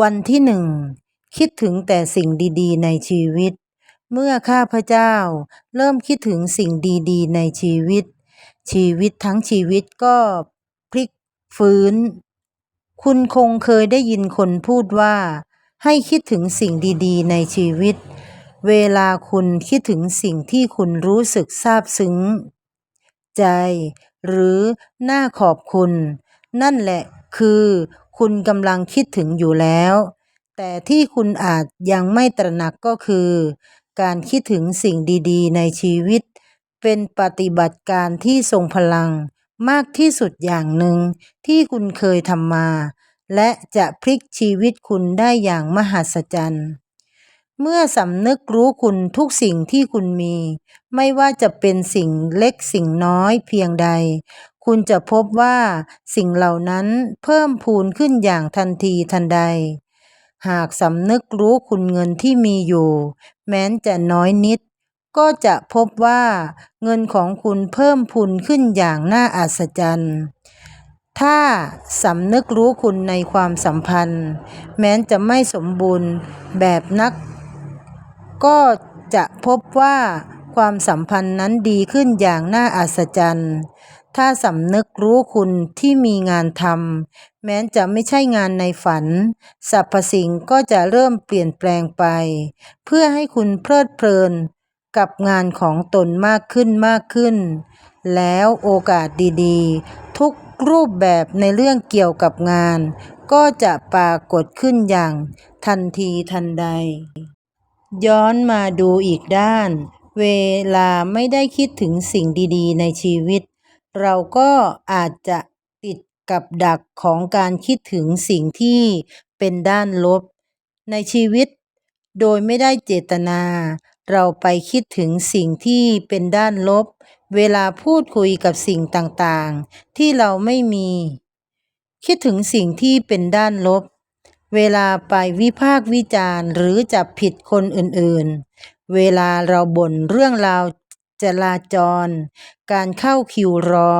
วันที่หนึ่งคิดถึงแต่สิ่งดีๆ ในชีวิต เมื่อข้าพเจ้า เริ่มคิดถึงสิ่งดีๆ ในชีวิต ชีวิตทั้งชีวิตก็พลิกฟื้น คุณคงเคยได้ยินคนพูดว่า ให้คิดถึงสิ่งดีๆ ในชีวิต เวลาคุณคิดถึงสิ่งที่คุณรู้สึกซาบซึ้ง ใจ หรือน่าขอบคุณ นั่นแหละคือ คุณกำลังคิดถึงอยู่แล้ว แต่ที่คุณอาจยังไม่ตระหนักก็คือ การคิดถึงสิ่งดีๆ ในชีวิต เป็นปฏิบัติการที่ทรงพลังมากที่สุดอย่างหนึ่งที่คุณเคยทำมา และจะพลิกชีวิตคุณได้อย่างมหัศจรรย์เมื่อสำนึกรู้คุณทุกสิ่งที่คุณมี ไม่ว่าจะเป็นสิ่งเล็กสิ่งน้อยเพียงใด คุณจะพบว่าสิ่งเหล่านั้นเพิ่มพูนขึ้นอย่างทันทีทันใด หากสำนึกรู้คุณเงินที่มีอยู่ แม้นจะน้อยนิด ก็จะพบว่าเงินของคุณเพิ่มพูนขึ้นอย่างน่าอัศจรรย์ถ้าสำนึกรู้คุณในความสัมพันธ์ แม้นจะไม่สมบูรณ์แบบนัก ก็จะพบว่าความสัมพันธ์นั้นดีขึ้นอย่างน่าอัศจรรย์ ถ้าสำนึกรู้คุณที่มีงานทำแม้นจะไม่ใช่งานในฝันสรรพสิ่งก็จะเริ่มเปลี่ยนแปลงไป เพื่อให้คุณเพลิดเพลินกับงานของตนมากขึ้นมากขึ้น แล้วโอกาสดีๆ ทุกรูปแบบในเรื่องเกี่ยวกับงาน ก็จะปรากฏขึ้นอย่างทันทีทันใด ย้อนมาดูอีกด้าน เวลาไม่ได้คิดถึงสิ่งดีๆ ในชีวิต เราก็อาจจะติดกับดักของการคิดถึงสิ่งที่เป็นด้านลบ ในชีวิต โดยไม่ได้เจตนา เราไปคิดถึงสิ่งที่เป็นด้านลบ เวลาพูดคุยกับสิ่งต่างๆ ที่เราไม่มี คิดถึงสิ่งที่เป็นด้านลบ เวลาไปวิพากษ์วิจารณ์ หรือจับผิดคนอื่นๆ เวลาเราบ่นเรื่องราว จราจร การเข้าคิวรอ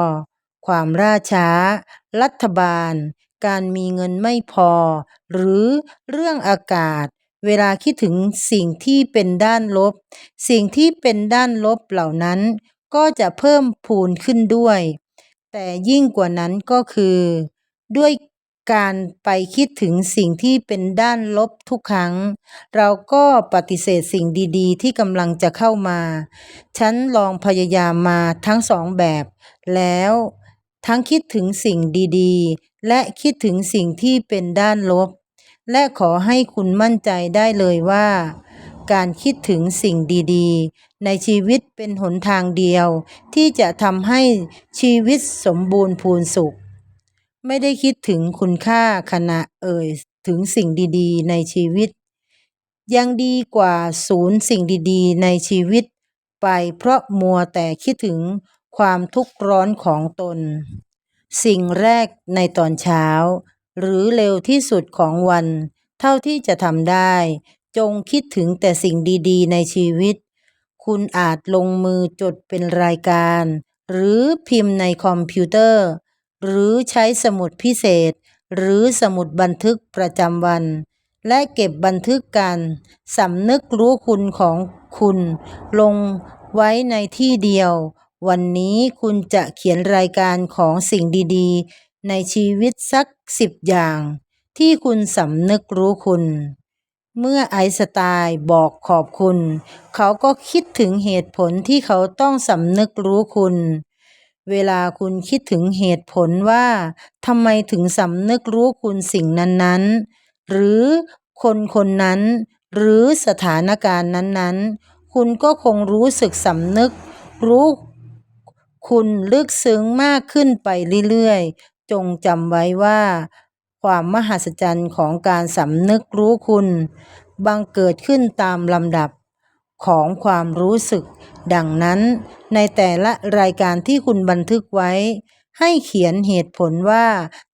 ความล่าช้า รัฐบาล การมีเงินไม่พอ หรือเรื่องอากาศ เวลาคิดถึงสิ่งที่เป็นด้านลบ สิ่งที่เป็นด้านลบเหล่านั้น ก็จะเพิ่มพูนขึ้นด้วย แต่ยิ่งกว่านั้นก็คือ ด้วย การไปคิดถึงสิ่งที่เป็นด้านลบทุกครั้ง เราก็ปฏิเสธสิ่งดีๆ ที่กำลังจะเข้ามา ฉันลองพยายามมาทั้งสองแบบ แล้วทั้งคิดถึงสิ่งดีๆ และคิดถึงสิ่งที่เป็นด้านลบ และขอให้คุณมั่นใจได้เลยว่า การคิดถึงสิ่งดีๆ ในชีวิตเป็นหนทางเดียว ที่จะทำให้ชีวิตสมบูรณ์พูนสุข ไม่ได้คิดถึงคุณค่าขณะเอ่ยถึงสิ่งดีๆ ในชีวิต ยังดีกว่าสูญสิ่งดีๆ ในชีวิต ไปเพราะมัวแต่คิดถึงความทุกข์ร้อนของตน สิ่งแรกในตอนเช้า หรือเร็วที่สุดของวัน เท่าที่จะทำได้ จงคิดถึงแต่สิ่งดีๆ ในชีวิต คุณอาจลงมือจดเป็นรายการ หรือพิมพ์ในคอมพิวเตอร์ หรือใช้สมุดพิเศษ หรือสมุดบันทึกประจำวัน และเก็บบันทึกการสำนึกรู้คุณของคุณ ลงไว้ในที่เดียว วันนี้คุณจะเขียนรายการของสิ่งดีๆ ในชีวิตสักสิบอย่าง ที่คุณสำนึกรู้คุณเมื่อไอน์สไตน์บอกขอบคุณ เขาก็คิดถึงเหตุผลที่เขาต้องสำนึกรู้คุณ เวลาคุณคิดถึงเหตุผลว่าทำไมถึงสำนึกรู้คุณสิ่งนั้นๆ หรือคนคนนั้น หรือสถานการณ์นั้นๆ คุณก็คงรู้สึกสำนึก รู้คุณลึกซึ้งมากขึ้นไปเรื่อยๆ จงจำไว้ว่า ความมหัศจรรย์ของการสำนึกรู้คุณ บังเกิดขึ้นตามลำดับ ของความรู้สึก ดังนั้น ในแต่ละรายการที่คุณบันทึกไว้ ให้เขียนเหตุผลว่า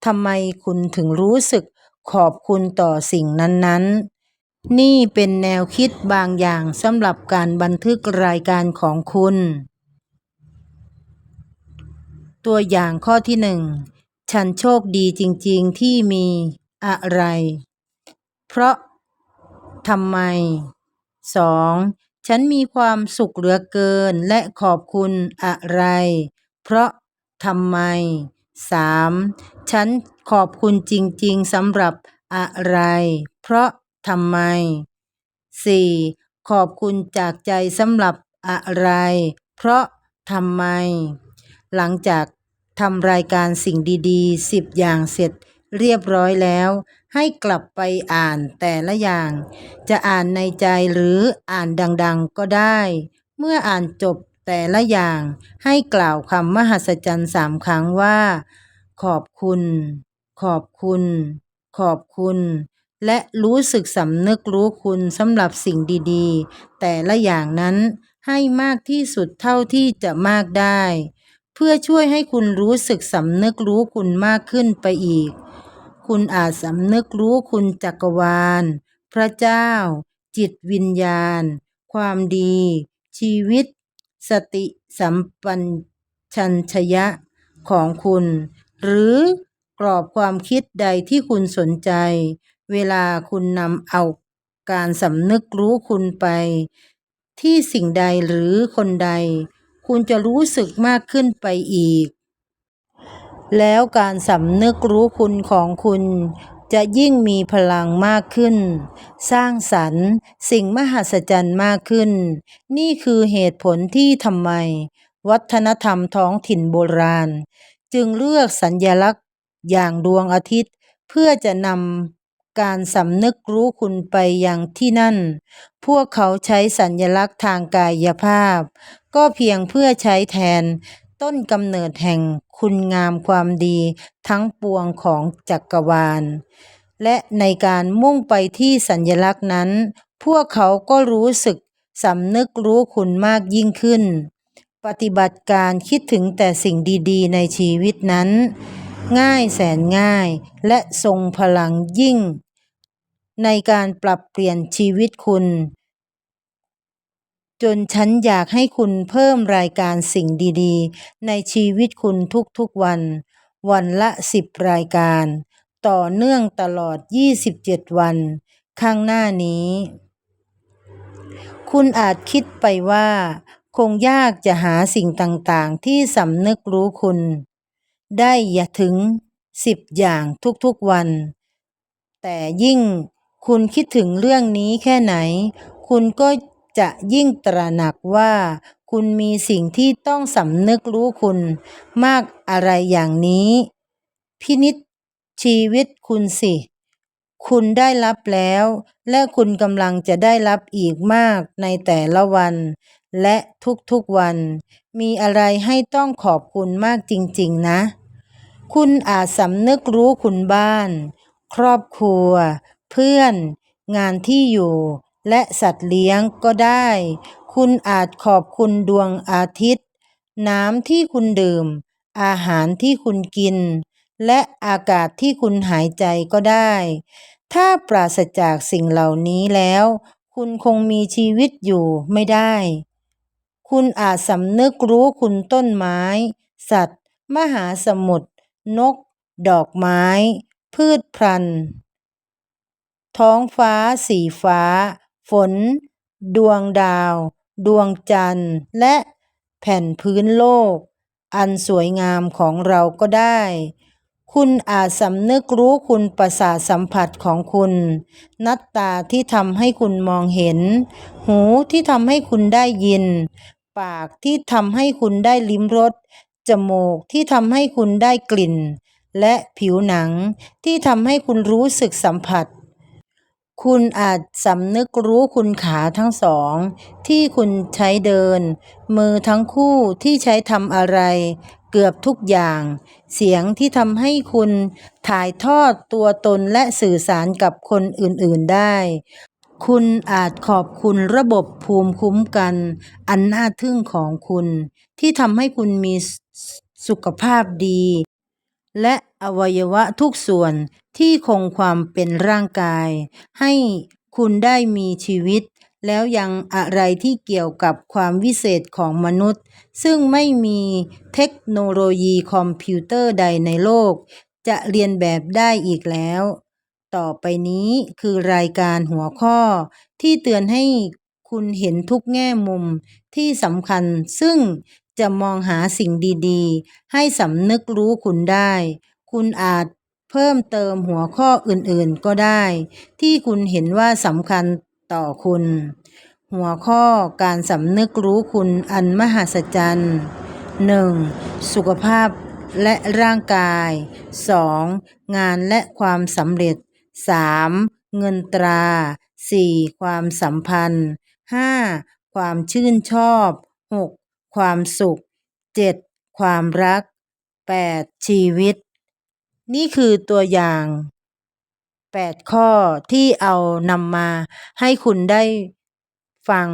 ทำไมคุณถึงรู้สึกขอบคุณต่อสิ่งนั้น ๆนี่เป็นแนวคิดบางอย่างสำหรับการบันทึกรายการของคุณ ตัวอย่างข้อที่หนึ่ง ฉันโชคดีจริงๆที่มีอะไร เพราะทำไม 2. ฉันมีความสุขเหลือเกินและขอบคุณอะไร เพราะทำไม 3. ฉันขอบคุณจริงๆสำหรับอะไร เพราะทำไม 4. ขอบคุณจากใจสำหรับอะไร เพราะทำไม หลังจากทำรายการสิ่งดีๆ 10 อย่างเสร็จเรียบร้อยแล้ว ให้กลับไปอ่านแต่ละอย่าง จะอ่านในใจหรืออ่านดังๆก็ได้ เมื่ออ่านจบแต่ละอย่าง ให้กล่าวคำมหัศจรรย์สามครั้งว่า ขอบคุณ ขอบคุณ ขอบคุณ และรู้สึกสำนึกรู้คุณสำหรับสิ่งดีๆ แต่ละอย่างนั้นให้มากที่สุดเท่าที่จะมากได้ เพื่อช่วยให้คุณรู้สึกสำนึกรู้คุณมากขึ้นไปอีก คุณอาจสำนึกรู้คุณจักรวาล พระเจ้า จิตวิญญาณ ความดี ชีวิต สติสัมปัญชัญชยะของคุณ หรือกรอบความคิดใดที่คุณสนใจ เวลาคุณนำเอาการสำนึกรู้คุณไป ที่สิ่งใดหรือคนใด คุณจะรู้สึกมากขึ้นไปอีก แล้วการสำนึกรู้คุณของคุณ จะยิ่งมีพลังมากขึ้น สร้างสรรค์สิ่งมหัศจรรย์มากขึ้น นี่คือเหตุผลที่ทำไม วัฒนธรรมท้องถิ่นโบราณ จึงเลือกสัญญลักษณ์อย่างดวงอาทิตย์เพื่อจะนำการสำนึกรู้คุณไปยังที่นั่น พวกเขาใช้สัญลักษณ์ทางกายภาพ ก็เพียงเพื่อใช้แทนต้นกำเนิดแห่ง คุณงามความดีทั้งปวงของจักรวาล และในการมุ่งไปที่สัญลักษณ์นั้น พวกเขาก็รู้สึกสำนึกรู้คุณมากยิ่งขึ้น ปฏิบัติการคิดถึงแต่สิ่งดีๆ ในชีวิตนั้น ง่ายแสนง่ายและทรงพลังยิ่ง ในการปรับเปลี่ยนชีวิตคุณ จนฉันอยากให้คุณเพิ่มรายการสิ่งดีๆ ในชีวิตคุณทุกๆวัน วันละสิบรายการ ต่อเนื่องตลอด 27 วัน ข้างหน้านี้ คุณอาจคิดไปว่า คงยากจะหาสิ่งต่างๆ ที่สำนึกรู้คุณ ได้อย่าถึงสิบอย่างทุกๆวัน แต่ยิ่งคุณคิดถึงเรื่องนี้แค่ไหน คุณก็ จะยิ่งตระหนักว่า คุณมีสิ่งที่ต้องสำนึกรู้คุณมากอะไรอย่างนี้ พินิจชีวิตคุณสิ คุณได้รับแล้ว และคุณกำลังจะได้รับอีกมากในแต่ละวัน และทุกๆวัน มีอะไรให้ต้องขอบคุณมากจริงๆนะ คุณอาจสำนึกรู้คุณบ้าน ครอบครัว เพื่อน งานที่อยู่ และสัตว์เลี้ยงก็ได้ คุณอาจขอบคุณดวงอาทิตย์ น้ำที่คุณดื่ม อาหารที่คุณกิน และอากาศที่คุณหายใจก็ได้ ถ้าปราศจากสิ่งเหล่านี้แล้ว คุณคงมีชีวิตอยู่ไม่ได้ คุณอาจสำนึกรู้คุณต้นไม้ สัตว์ มหาสมุทร นก ดอกไม้ พืชพันธุ์ท้องฟ้า สีฟ้า ฝน ดวงดาว ดวงจันทร์ และแผ่นพื้นโลก อันสวยงามของเราก็ได้ คุณอาจสำนึกรู้คุณประสาทสัมผัสของคุณ นัตตาที่ทำให้คุณมองเห็น หูที่ทำให้คุณได้ยิน ปากที่ทำให้คุณได้ลิ้มรส จมูกที่ทำให้คุณได้กลิ่น และผิวหนังที่ทำให้คุณรู้สึกสัมผัส คุณอาจสำนึกรู้คุณขาทั้งสอง ที่คุณใช้เดิน มือทั้งคู่ที่ใช้ทำอะไร เกือบทุกอย่าง เสียงที่ทำให้คุณถ่ายทอดตัวตนและสื่อสารกับคนอื่นๆได้ คุณอาจขอบคุณระบบภูมิคุ้มกัน อันน่าทึ่งของคุณ ที่ทำให้คุณมีสุขภาพดี และอวัยวะทุกส่วนที่คงความเป็นร่างกาย ให้คุณได้มีชีวิต แล้วยังอะไรที่เกี่ยวกับความวิเศษของมนุษย์ ซึ่งไม่มีเทคโนโลยีคอมพิวเตอร์ใดในโลก จะเรียนแบบได้อีกแล้ว ต่อไปนี้คือรายการหัวข้อที่เตือนให้คุณเห็นทุกแง่มุมที่สำคัญ ซึ่ง จะมองหาสิ่งดีๆ ให้สำนึกรู้คุณได้ คุณอาจเพิ่มเติมหัวข้ออื่นๆก็ได้ ที่คุณเห็นว่าสำคัญต่อคุณ หัวข้อการสำนึกรู้คุณอันมหัศจรรย์ 1. สุขภาพและร่างกาย 2. งานและความสำเร็จ 3. เงินตรา 4. ความสัมพันธ์ 5. ความชื่นชอบ 6. ความสุข 7. ความรัก 8. ชีวิต นี่คือตัวอย่าง 8 ข้อที่เอานำมาให้คุณได้ฟัง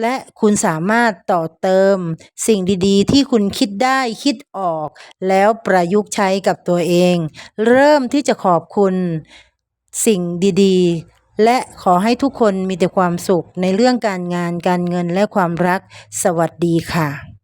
และคุณสามารถต่อเติม สิ่งดีๆ ที่คุณคิดได้คิดออก แล้วประยุกต์ใช้กับตัวเอง เริ่มที่จะขอบคุณ สิ่งดีๆ และขอให้ทุกคนมีแต่ความสุขในเรื่องการงานการเงินและความรัก สวัสดีค่ะ